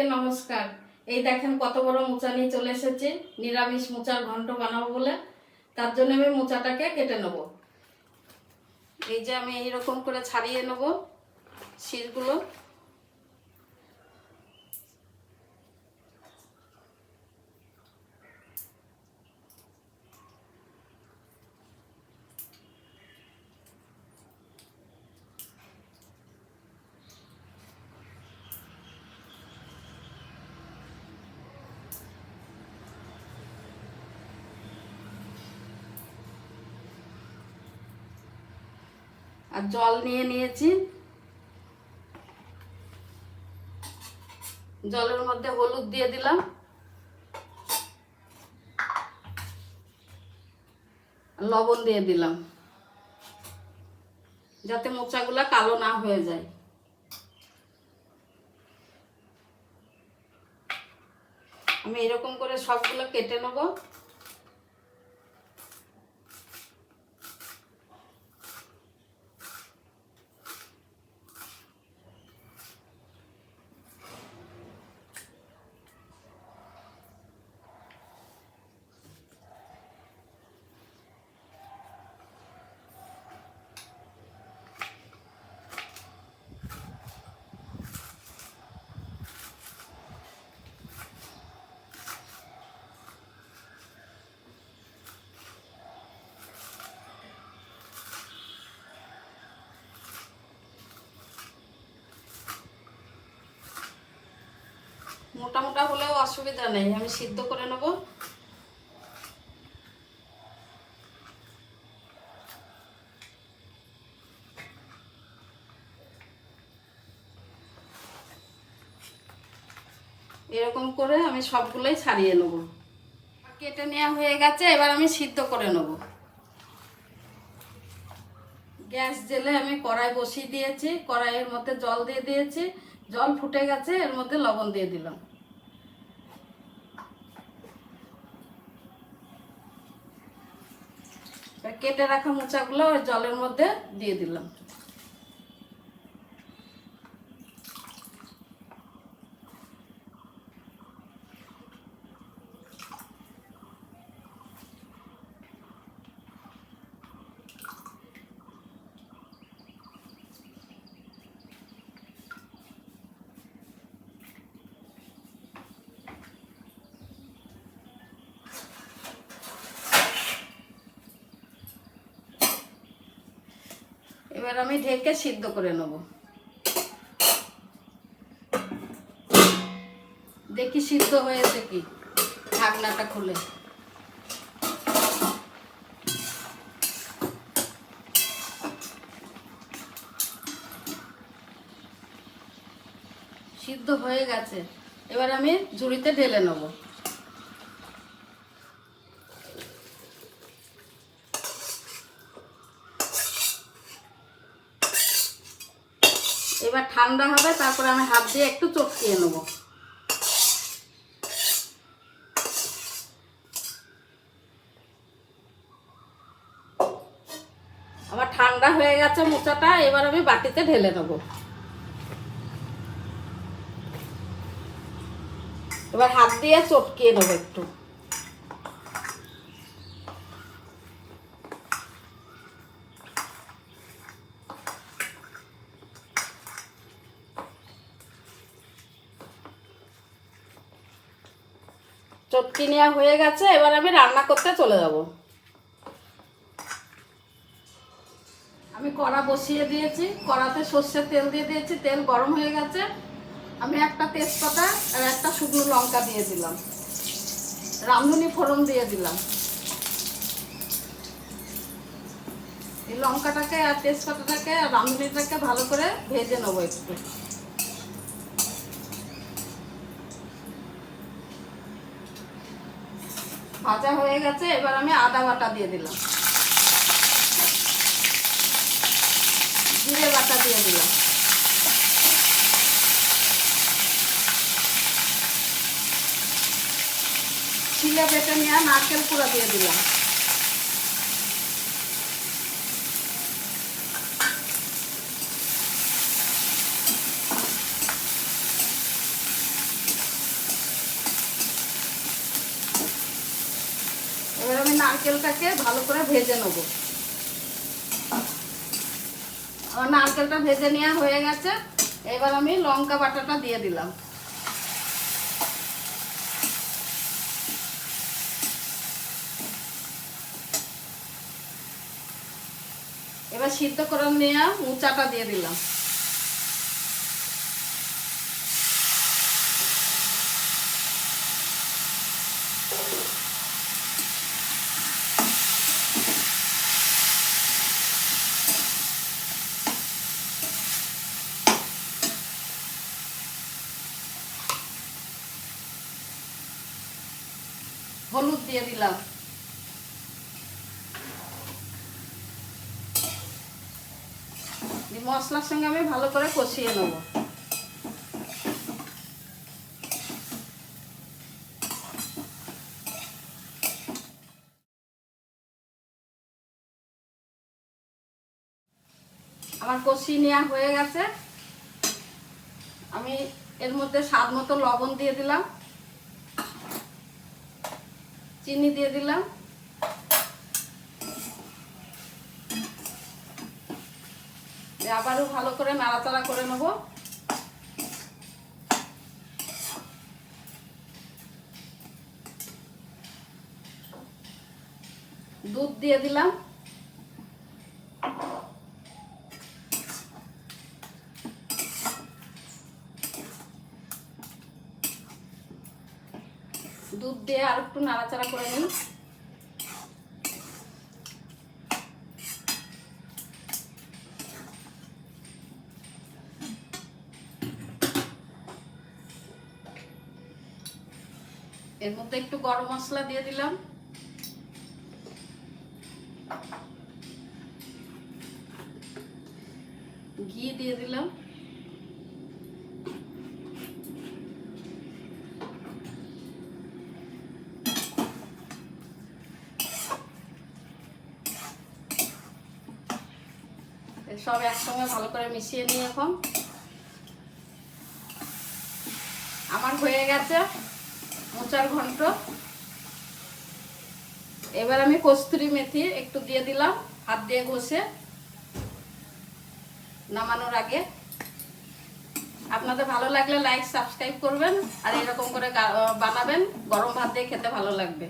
সবাইকে নমস্কার। এই দেখেন কত বড় মোচা নিয়ে চলে এসেছি। নিরামিষ মোচার ঘন্ট বানাবো বলে। তার জন্য আমি মোচাটাকে কেটে নেব। এই যে আমি এইরকম করে ছাড়িয়ে নেব শিরগুলো আর জল নিয়ে নিয়েছি। জলের মধ্যে হলুদ দিয়ে দিলাম। লবণ দিয়ে দিলাম। যাতে মোচাগুলা কালো না হয়ে যায়। আমি এরকম করে সবগুলো কেটে নেব। মোটা মোটা হলেও অসুবিধা নেই। আমি সিদ্ধ করে নেব। এরকম করে আমি সবগুলোই ছাড়িয়ে নেব। কেটে নেওয়া হয়ে গেছে, এবার আমি সিদ্ধ করে নেব। গ্যাস জেলে আমি কড়াই বসিয়ে দিয়েছি, কড়াইয়ের মধ্যে জল দিয়ে দিয়েছি। জল ফুটে গেছে, এর মধ্যে লবণ দিয়ে দিলাম। কেটে রাখা মোচাগুলো ওই জলের মধ্যে দিয়ে দিলাম। এবার আমি ঢেকে সিদ্ধ করে নেব। দেখি সিদ্ধ হয়েছে কি ঢাকনাটা খুলে। সিদ্ধ হয়ে গেছে। এবার আমি ঝুড়িতে ঢেলে নেব। এবার ঠান্ডা হবে, তারপরে আমি হাত দিয়ে একটু চটকিয়ে নেব। আমার ঠান্ডা হয়ে গেছে মোচাটা, এবার আমি বাটিতে ঢেলে নেব। এবার হাত দিয়ে চটকিয়ে নেব একটু। চটকি নেওয়া হয়ে গেছে, এবার আমি রান্না করতে চলে যাব। আমি কড়া বসিয়ে দিয়েছি, কড়াতে সর্ষের তেল দিয়ে দিয়েছি, তেল গরম হয়ে গেছে। আমি একটা তেজপাতা আর একটা শুকনো লঙ্কা দিয়ে দিলাম। রাঁধুনি ফোড়ন দিয়ে দিলাম। এই লঙ্কাটাকে আর তেজপাতাটাকে আর রাঁধুনিটাকে ভালো করে ভেজে নেব একটু। ভাজা হয়ে গেছে, এবার আমি আদা বাটা দিয়ে দিলাম। জিরে বাটা দিয়ে দিলাম। ছিলে বেটে নিয়ে নারকেল কুড়া দিয়ে দিলাম। নারকেলটাকে ভালো করে ভেজে নেব। আমার নারকেলটা ভেজে নেওয়া হয়ে গেছে। এবার আমি লঙ্কা বাটাটা দিয়ে দিলাম। এবার সিদ্ধ করে নেওয়া উচাটা দিয়ে দিলাম। হলুদ দিয়ে দিলাম। মশলার সঙ্গে আমি ভালো করে কষিয়ে নেব। আমার কষিয়ে নেওয়া হয়ে গেছে। আমি এর মধ্যে স্বাদ মতো লবণ দিয়ে দিলাম। চিনি দিয়ে দিলাম। আবারও ভালো করে নাড়াচাড়া করে নেব। দুধ দিয়ে দিলাম। দুধ দিয়ে আর একটু নাড়াচাড়া করে নিই এর মধ্যে একটু গরম মশলা দিয়ে দিলাম। ঘি দিয়ে দিলাম। সব একসঙ্গে ভালো করে মিশিয়ে নিই এখন। আমার হয়ে গেছে মোচার ঘন্ট। এবার আমি কস্তুরি মেথি একটু দিয়ে দিলাম, হাত দিয়ে ঘষে নামানোর আগে। আপনাদের ভালো লাগলে লাইক সাবস্ক্রাইব করবেন, আর এরকম করে বানাবেন, গরম ভাত দিয়ে খেতে ভালো লাগবে।